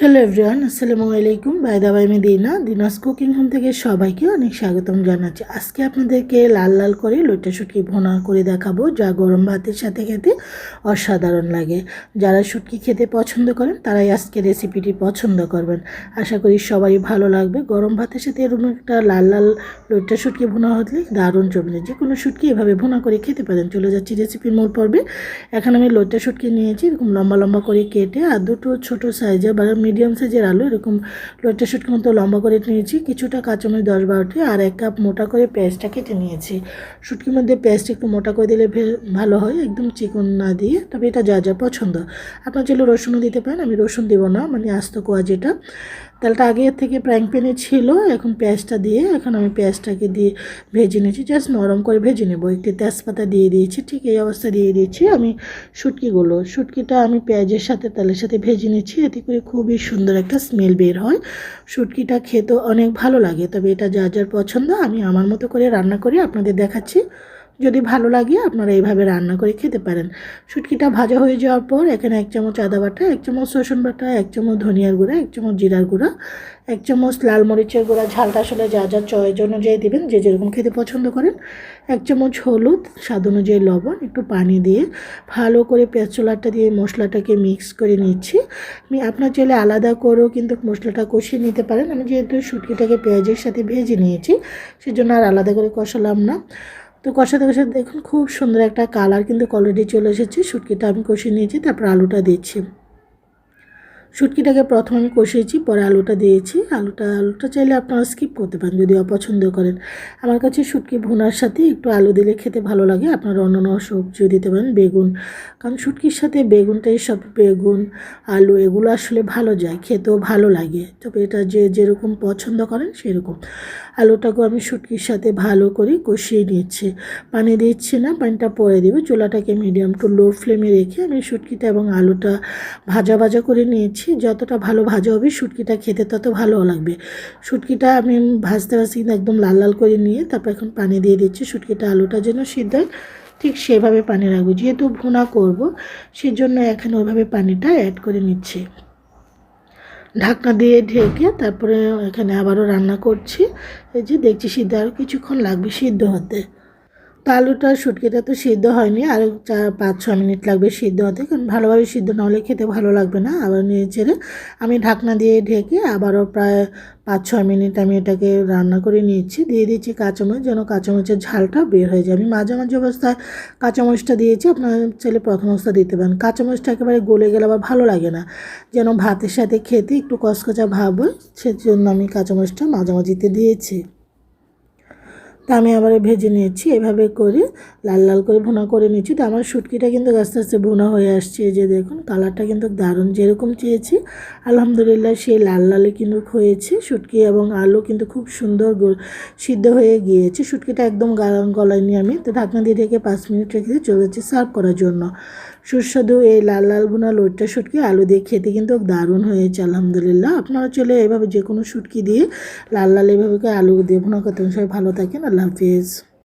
Hello everyone আসসালামু আলাইকুম। By দাবাই আমি দিনা, দিনাস কুকিং হোম থেকে সবাইকে অনেক স্বাগতম জানাচ্ছি। আজকে আপনাদেরকে লাল লাল করে লইটা শুটকি ভোনা করে দেখাবো, যা গরম ভাতের সাথে খেতে অসাধারণ লাগে। যারা শুটকি খেতে পছন্দ করেন, তারাই আজকে রেসিপিটি পছন্দ করবেন। আশা করি সবারই ভালো লাগবে। গরম ভাতের সাথে এরকম একটা লাল লাল লইটা শুটকি ভোনা হলে দারুণ জমবে। যে কোনো শুটকি এভাবে ভোনা করে খেতে পারেন। চলে যাচ্ছি রেসিপির মূল পর্বে। এখন আমি লইটা শুটকি নিয়েছি, এরকম লম্বা লম্বা করে কেটে আর দুটো ছোটো সাইজে বা মিডিয়াম সাইজের আলু, এরকম লোটটা শুটকি মতো লম্বা করে নিয়েছি, কিছুটা কাঁচামরিচ দশ বারোটি, আর এক কাপ মোটা করে পেঁয়াজটা কেটে নিয়েছি। শুটকির মধ্যে পেঁয়াজটা একটু মোটা করে দিলে ভালো হয়, একদম চিকন না দিয়ে, তবে এটা যা যা পছন্দ। আপনার চাইলে রসুনও দিতে পারেন, আমি রসুন দেবো না মানে আস্ত কোয়া যেটা। তেলটা আগে থেকে প্র্যাং প্যানে ছিল, এখন পেঁয়াজটা দিয়ে, এখন আমি পেঁয়াজটাকে দিয়ে ভেজে নিয়েছি জাস্ট নরম করে ভেজে নেব। একটি তেজপাতা দিয়ে দিয়েছি, ঠিক এই অবস্থা দিয়ে দিয়েছি আমি শুটকিগুলো। শুটকিটা আমি পেঁয়াজের সাথে, তেলের সাথে ভেজে নিচ্ছি এতে করে খুবই সুন্দর একটা স্মেল বের হয়। শুটকিটা খেতে অনেক ভালো লাগে, তবে এটা যা যার পছন্দ, আমি আমার মতো করে রান্না করে আপনাদের দেখাচ্ছি। যদি ভালো লাগে আপনারা এইভাবে রান্না করে খেতে পারেন। শুটকিটা ভাজা হয়ে যাওয়ার পর এখানে এক চামচ আদা বাটা, এক চামচ রসুন বাটা, এক চামচ ধনিয়ার গুঁড়া, এক চামচ জিরার গুঁড়া, এক চামচ লাল মরিচের গুঁড়া। ঝালটা আসলে যা যা চয়ের অনুযায়ী দেবেন, যে যেরকম খেতে পছন্দ করেন। এক চামচ হলুদ, স্বাদ অনুযায়ী লবণ, একটু পানি দিয়ে ভালো করে পেঁয়াজ চোলাটা দিয়ে মশলাটাকে মিক্স করে নিচ্ছি। আমি আপনার চাইলে আলাদা করেও কিন্তু মশলাটা কষিয়ে নিতে পারেন। আমি যেহেতু শুটকিটাকে পেঁয়াজের সাথে ভেজে নিয়েছি, সেজন্য আর আলাদা করে কষালাম না। তো কষাতে কষাতে দেখুন, খুব সুন্দর একটা কালার কিন্তু অলরেডি চলে এসেছে। শুটকিটা আমি কষিয়ে নিয়েছি, তারপর আলুটা দিচ্ছি। শুটকিটাকে প্রথমে আমি কষিয়েছি, পরে আলুটা দিয়েছি। আলুটা আলুটা চাইলে আপনারা স্কিপ করতে পারেন যদি অপছন্দ করেন। আমার কাছে শুটকি ভুনার সাথে একটু আলু দিলে খেতে ভালো লাগে। আপনারা অন্যান্য সবজিও দিতে পারেন, বেগুন। কারণ শুটকির সাথে বেগুনটাই সব বেগুন, আলু এগুলো আসলে ভালো যায়, খেতেও ভালো লাগে। তবে এটা যে যেরকম পছন্দ করেন সেরকম। আলুটাকেও আমি শুটকির সাথে ভালো করে কষিয়ে নিচ্ছি। পানি দিচ্ছি না, পানিটা পরে দেবো। চুলাটাকে মিডিয়াম টু লো ফ্লেমে রেখে আমি শুটকিটা এবং আলুটা ভাজা ভাজা করে নিয়েছি। দিচ্ছি যতটা ভালো ভাজা হবে শুটকিটা খেতে তত ভালো লাগবে। শুটকিটা আমি ভাজতে ভাজতে কিন্তু একদম লাল লাল করে নিয়ে তারপর এখন পানি দিয়ে দিচ্ছি শুটকিটা আলুটা যেন সিদ্ধ, ঠিক সেভাবে পানি রাখব। যেহেতু ভুনা করব, সেজন্য এখানে ওইভাবে পানিটা অ্যাড করে নিচ্ছি। ঢাকনা দিয়ে ঢেকে তারপরে এখানে আবারও রান্না করছি। এই যে দেখছি সিদ্ধ আরও কিছুক্ষণ লাগবে সিদ্ধ হতে। তো আলুটা শুটকিটা তো সিদ্ধ হয়নি, আর চার, পাঁচ ছ মিনিট লাগবে সিদ্ধ হতে। কারণ ভালোভাবে সিদ্ধ না হলে খেতে ভালো লাগবে না, আবার নিয়ে ছেড়ে আমি ঢাকনা দিয়ে ঢেকে আবারও প্রায় পাঁচ, ছয় মিনিট আমি এটাকে রান্না করে নিয়েছি দিয়ে দিচ্ছি কাঁচামরিচ, যেন কাঁচামরিচের ঝালটা বের হয়ে যায়। আমি মাঝে মাঝে অবস্থায় কাঁচামরিচটা দিয়েছি, আপনার ছেলে প্রথম অবস্থা দিতে পারেন। কাঁচামরিচটা একেবারে গলে গেলে আবার ভালো লাগে না, যেন ভাতের সাথে খেতে একটু কচকচা ভাব হয়, সেজন্য আমি কাঁচামরিচটা মাঝামাঝিতে দিয়েছি। তা আমি আবার ভেজে নিয়েছি, এভাবে করে লাল লাল করে ভুনা করে নিচ্ছি তো আমার শুটকিটা কিন্তু আস্তে আস্তে ভুনা হয়ে আসছে যে দেখুন, কালারটা কিন্তু দারুণ। যেরকম চেয়েছি, আলহামদুলিল্লাহ সেই লাল লালে কিন্তু হয়েছে। শুটকি এবং আলু কিন্তু খুব সুন্দর সিদ্ধ হয়ে গিয়েছে। শুটকিটা একদম গলায় নিয়ে আমি তো ঢাকনা দিয়ে ঢেকে পাঁচ মিনিট রেখে চলে যাচ্ছি সার্ভ করার জন্য। সুস্বাদু এই লাল লাল ভুনা লোটটা শুটকি আলু দিয়ে খেতে কিন্তু দারুণ হয়েছে, আলহামদুলিল্লাহ। আপনারা চলে এভাবে যে কোনো শুটকি দিয়ে লাল লাল এভাবে আলু দিয়ে ভুনা করতে সবাই ভালো থাকেন, আল্লাহ হাফিজ।